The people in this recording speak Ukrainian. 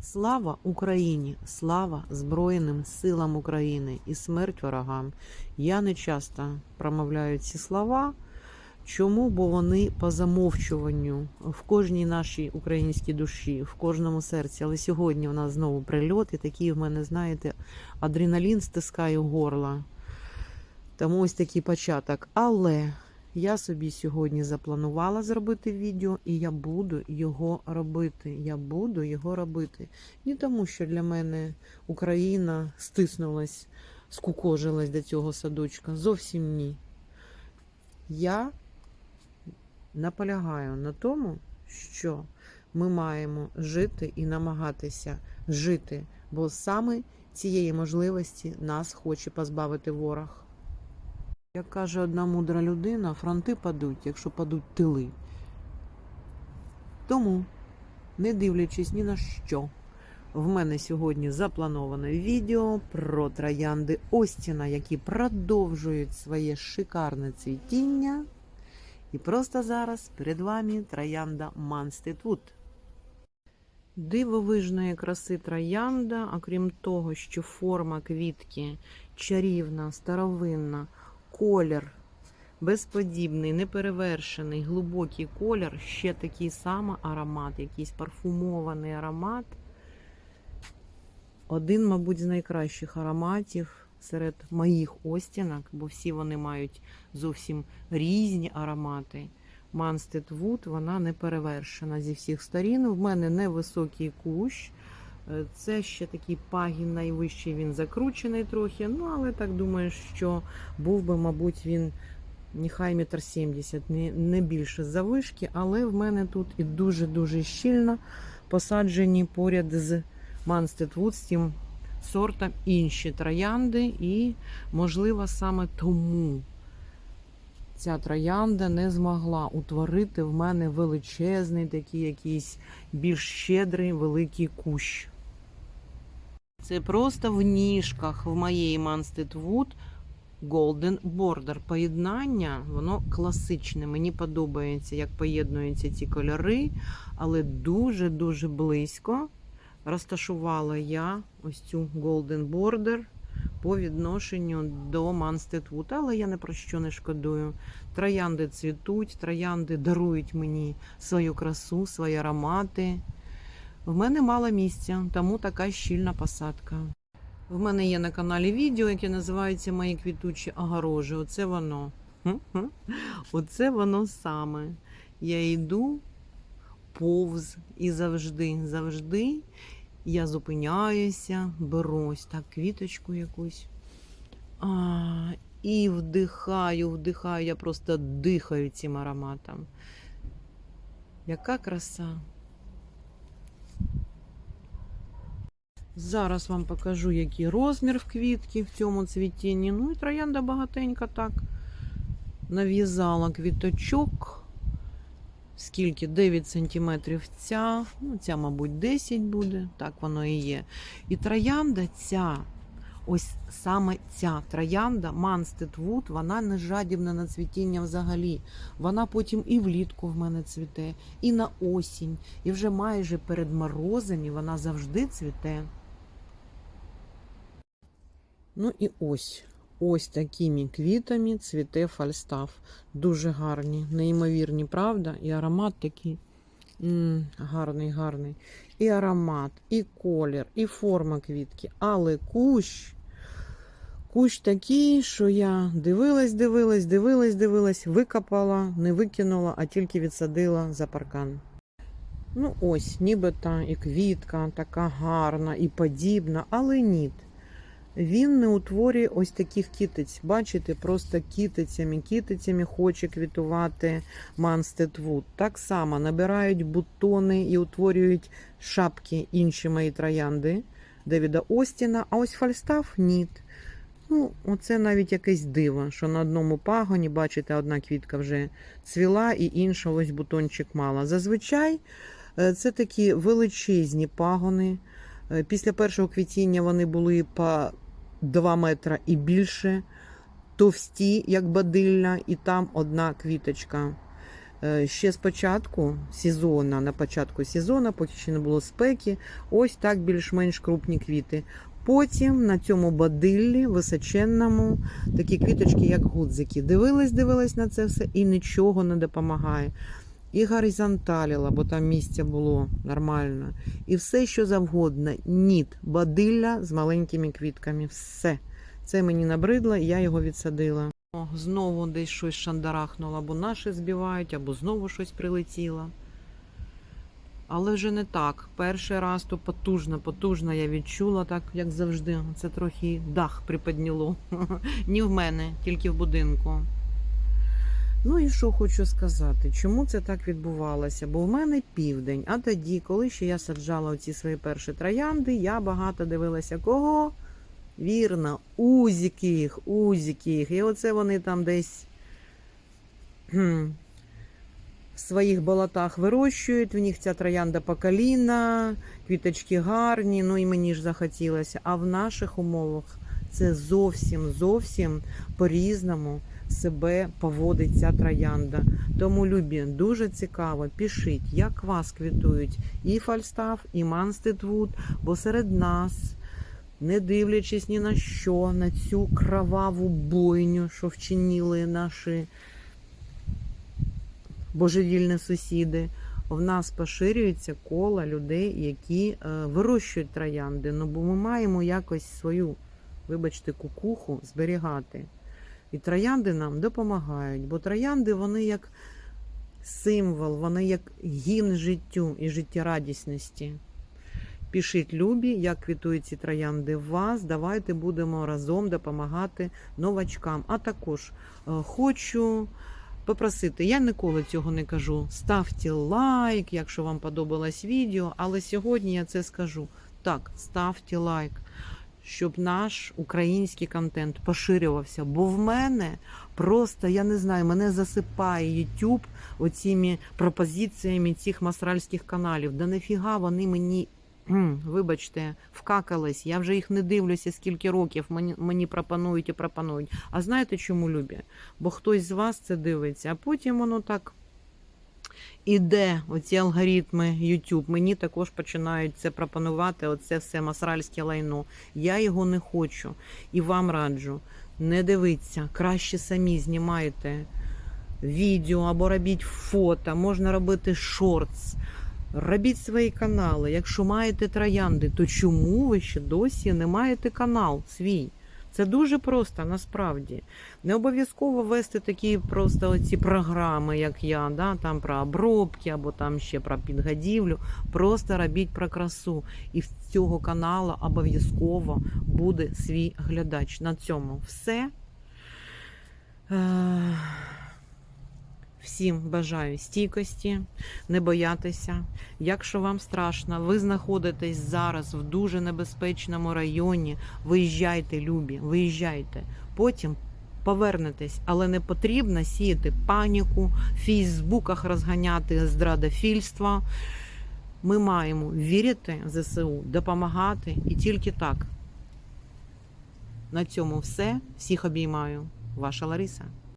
Слава Україні! Слава Збройним силам України і смерть ворогам. Я не часто промовляю ці слова. Чому? Бо вони по замовчуванню в кожній нашій українській душі, в кожному серці. Але сьогодні в нас знову прильот, і такий в мене, знаєте, адреналін стискає горло. Тому ось такий початок. Але я собі сьогодні запланувала зробити відео, і я буду його робити. Я буду його робити. Не тому, що для мене Україна стиснулась, скукожилась до цього садочка. Зовсім ні. Я наполягаю на тому, що ми маємо жити і намагатися жити, бо саме цієї можливості нас хоче позбавити ворог. Як каже одна мудра людина, фронти падуть, якщо падуть тили. Тому, не дивлячись ні на що, в мене сьогодні заплановане відео про троянди Остіна, які продовжують своє шикарне цвітіння. І просто зараз перед вами троянда Манститут. Дивовижної краси троянда, окрім того, що форма квітки чарівна, старовинна, колір безподібний, неперевершений, глибокий колір, ще такий самий аромат, якийсь парфумований аромат. Один, мабуть, з найкращих ароматів серед моїх остінок, бо всі вони мають зовсім різні аромати. Манстед Вуд, вона не перевершена зі всіх сторін. В мене невисокий кущ. Е, Це ще такий пагін найвищий, він закручений трохи. Ну, але так думаю, що був би, мабуть, він нехай метр сімдесят, не, більше завишки, але в мене тут і дуже-дуже щільно посаджені поряд з тим сортом інші троянди, і, можливо, саме тому ця троянда не змогла утворити в мене величезний, такий якийсь більш щедрий великий кущ. Це просто в ніжках в моєї Манстед Wood Golden Border. Поєднання, воно класичне. Мені подобається, як поєднуються ці кольори, але дуже-дуже близько розташувала я ось цю Golden Border по відношенню до Манстед Wood. Але я не про що не шкодую. Троянди цвітуть, троянди дарують мені свою красу, свої аромати. В мене мало місця, тому така щільна посадка. В мене є на каналі відео, яке називається Мої квітучі огорожі. Оце воно. Оце воно саме. Я йду повз і завжди, завжди я зупиняюся, беру ось так квіточку якусь. А, і вдихаю, вдихаю, я просто дихаю цим ароматом. Яка краса. Зараз вам покажу, який розмір в квітки в цьому цвітінні. Ну і троянда багатенька так нав'язала квіточок. Скільки? 9 см ця, ну ця, мабуть, 10 буде, так воно і є. І троянда ця, ось саме ця троянда, Манстед Вуд, вона не жадібна на цвітіння взагалі. Вона потім і влітку в мене цвіте, і на осінь, і вже майже перед морозами вона завжди цвіте. Ну і ось. Ось такими квітами цвіте фальстаф. Дуже гарні, неймовірні, правда? І аромат такий м гарний, гарний. І аромат, і колір, і форма квітки. Але кущ, кущ такий, що я дивилась, дивилась, дивилась, дивилась, викопала, не викинула, а тільки відсадила за паркан. Ну, ось, нібито і квітка така гарна, і подібна, але ні. Він не утворює ось таких кітиць. Бачите, просто кітицями, кітицями хоче квітувати Манстед Вуд. Так само набирають бутони і утворюють шапки інші мої троянди Девіда Остіна, а ось Фальстаф ні. Ну, оце навіть якесь диво, що на одному пагоні, бачите, одна квітка вже цвіла, і інша ось бутончик мала. Зазвичай е, це такі величезні пагони. Е, Після першого квітіння вони були по 2 метра і більше, товсті, як бадилля, і там одна квіточка. Е, Ще з початку сезону, на початку сезону, поки ще не було спеки, ось так більш-менш крупні квіти. Потім на цьому бадиллі височенному такі квіточки, як гудзики. Дивилась, дивилась на це все і нічого не допомагає. І горизонталіла, бо там місця було нормально. І все, що завгодно. Ніт, бадилля з маленькими квітками. Все. Це мені набридло, і я його відсадила. О, знову десь щось шандарахнуло, або наші збивають, або знову щось прилетіло. Але вже не так. Перший раз то потужно, потужно я відчула, так як завжди. Це трохи дах приподняло. Ні в мене, тільки в будинку. Ну і що хочу сказати, чому це так відбувалося? Бо в мене південь, а тоді, коли ще я саджала оці свої перші троянди, я багато дивилася кого? Вірно, узіких, узіких. І оце вони там десь в своїх болотах вирощують, в них ця троянда поколіна, квіточки гарні, ну і мені ж захотілося. А в наших умовах це зовсім зовсім по-різному себе поводить ця троянда. Тому, любі, дуже цікаво, пишіть, як вас квітують і Фальстаф, і Манстедвуд, бо серед нас, не дивлячись ні на що, на цю кроваву бойню, що вчинили наші божевільні сусіди, в нас поширюється коло людей, які е, вирощують троянди. Ну, бо ми маємо якось свою, вибачте, кукуху зберігати. І троянди нам допомагають, бо троянди вони як символ, вони як гімн життю і життєрадісності. Пишіть любі, як квітують ці троянди в вас. Давайте будемо разом допомагати новачкам. А також е, хочу попросити, я ніколи цього не кажу. Ставте лайк, якщо вам подобалось відео, але сьогодні я це скажу. Так, ставте лайк щоб наш український контент поширювався. Бо в мене просто я не знаю, мене засипає YouTube оціми пропозиціями цих масральських каналів. Да нафіга вони мені. Вибачте, вкакались. Я вже їх не дивлюся, скільки років мені, мені пропонують і пропонують. А знаєте, чому любі? Бо хтось з вас це дивиться, а потім воно так іде, оці алгоритми YouTube. Мені також починають це пропонувати. Оце все масральське лайно. Я його не хочу. І вам раджу. Не дивіться, краще самі знімайте відео або робіть фото, можна робити шортс. Робіть свої канали. Якщо маєте троянди, то чому ви ще досі не маєте канал свій? Це дуже просто насправді. Не обов'язково вести такі просто оці програми, як я, да, там про обробки або там ще про підгадівлю. Просто робіть про красу. І в цього каналу обов'язково буде свій глядач. На цьому все. Всім бажаю стійкості, не боятися. Якщо вам страшно, ви знаходитесь зараз в дуже небезпечному районі. Виїжджайте, любі, виїжджайте. Потім повернетесь, але не потрібно сіяти паніку, в Фейсбуках розганяти здрадофільство. Ми маємо вірити в ЗСУ, допомагати і тільки так. На цьому все. Всіх обіймаю. Ваша Лариса.